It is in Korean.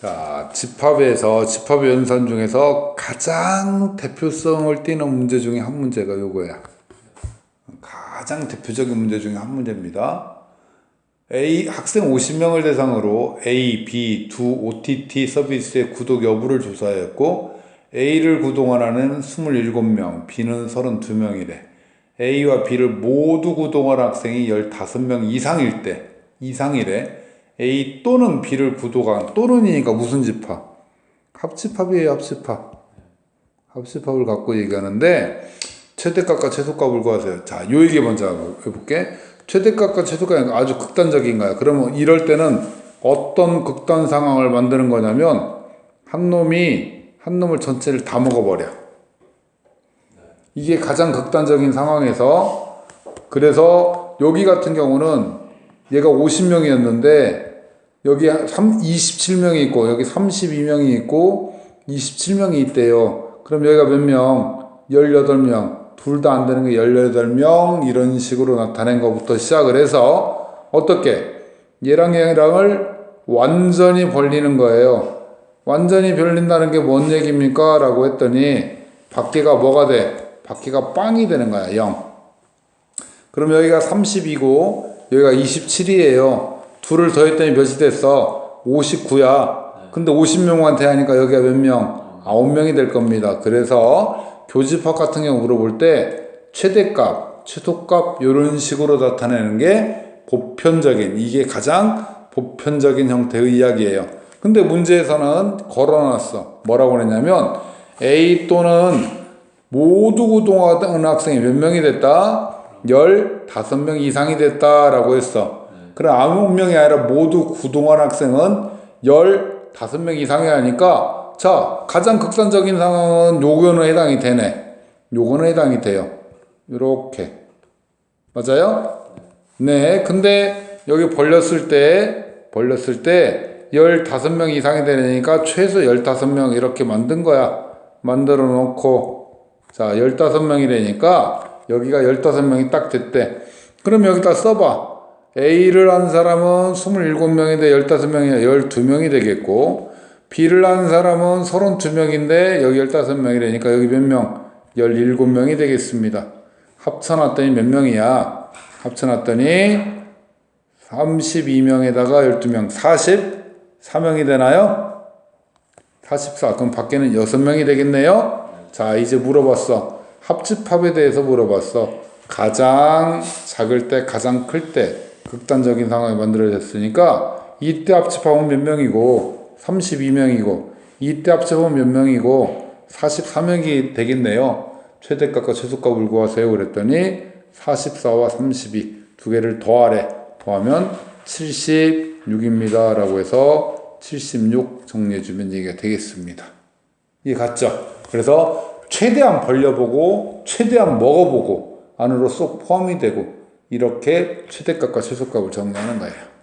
자, 집합에서 집합 연산 중에서 가장 대표성을 띠는 문제 중에 한 문제가 요거야. 가장 대표적인 문제 중에 한 문제입니다. A 학생 50명을 대상으로 A, B 두 OTT 서비스의 구독 여부를 조사했고 A를 구독하는 27명, B는 32명이래. A와 B를 모두 구독한 학생이 15명 이상일 때 이상이래. A 또는 B를 구독한 또는이니까 무슨 집합? 합집합이에요, 합집합. 합집합을 갖고 얘기하는데 최대값과 최소값을 구하세요. 자, 요 얘기 먼저 해볼게. 최대값과 최소값이 아주 극단적인가요? 그러면 이럴 때는 어떤 극단 상황을 만드는 거냐면 한 놈이 한 놈을 전체를 다 먹어버려. 이게 가장 극단적인 상황에서 그래서 여기 같은 경우는 얘가 50명이었는데 여기 27명이 있고 여기 32명이 있고 27명이 있대요. 그럼 여기가 몇 명? 18명. 둘 다 안 되는 게 18명 이런 식으로 나타낸 것부터 시작을 해서 어떻게 얘랑 얘랑을 완전히 벌리는 거예요. 완전히 벌린다는 게 뭔 얘기입니까? 라고 했더니 밖에가 뭐가 돼? 밖에가 빵이 되는 거야. 0. 그럼 여기가 30이고 여기가 27이에요. 둘을 더했더니 몇이 됐어? 59야. 근데 50명한테 하니까 여기가 몇 명? 9명이 될 겁니다. 그래서 교집합 같은 경우 물어볼 때 최대값, 최소값 이런 식으로 나타내는 게 보편적인 이게 가장 보편적인 형태의 이야기예요. 근데 문제에서는 걸어놨어. 뭐라고 그랬냐면 A 또는 모두 구동하던 학생 이 몇 명이 됐다? 15명 이상이 됐다라고 했어. 그럼 아무 명이 아니라 모두 구동한 학생은 15명 이상이 하니까 자, 가장 극단적인 상황은 요거는 해당이 되네. 요거는 해당이 돼요. 요렇게. 맞아요? 네. 근데 여기 벌렸을 때, 벌렸을 때 15명 이상이 되니까 최소 15명 이렇게 만든 거야. 만들어 놓고, 자, 15명이 되니까 여기가 15명이 딱 됐대. 그럼 여기다 써봐. A를 한 사람은 27명인데 15명이 12명이 되겠고, B를 한 사람은 32명인데 여기 15명이 되니까 여기 몇 명? 17명이 되겠습니다. 합쳐놨더니 몇 명이야? 합쳐놨더니 32명에다가 12명, 44명이 되나요? 44. 그럼 밖에는 6명이 되겠네요? 자, 이제 물어봤어. 합집합에 대해서 물어봤어. 가장 작을 때, 가장 클 때, 극단적인 상황이 만들어졌으니까, 이때 합집합은 몇 명이고, 32명이고, 이때 합집합은 몇 명이고, 44명이 되겠네요. 최대값과 최소값을 구하세요. 그랬더니, 44와 32, 두 개를 더하래. 더하면 76입니다. 라고 해서 76 정리해주면 얘기가 되겠습니다. 이해 갔죠? 그래서 최대한 벌려보고 최대한 먹어보고 안으로 쏙 포함이 되고 이렇게 최대값과 최소값을 정리하는 거예요.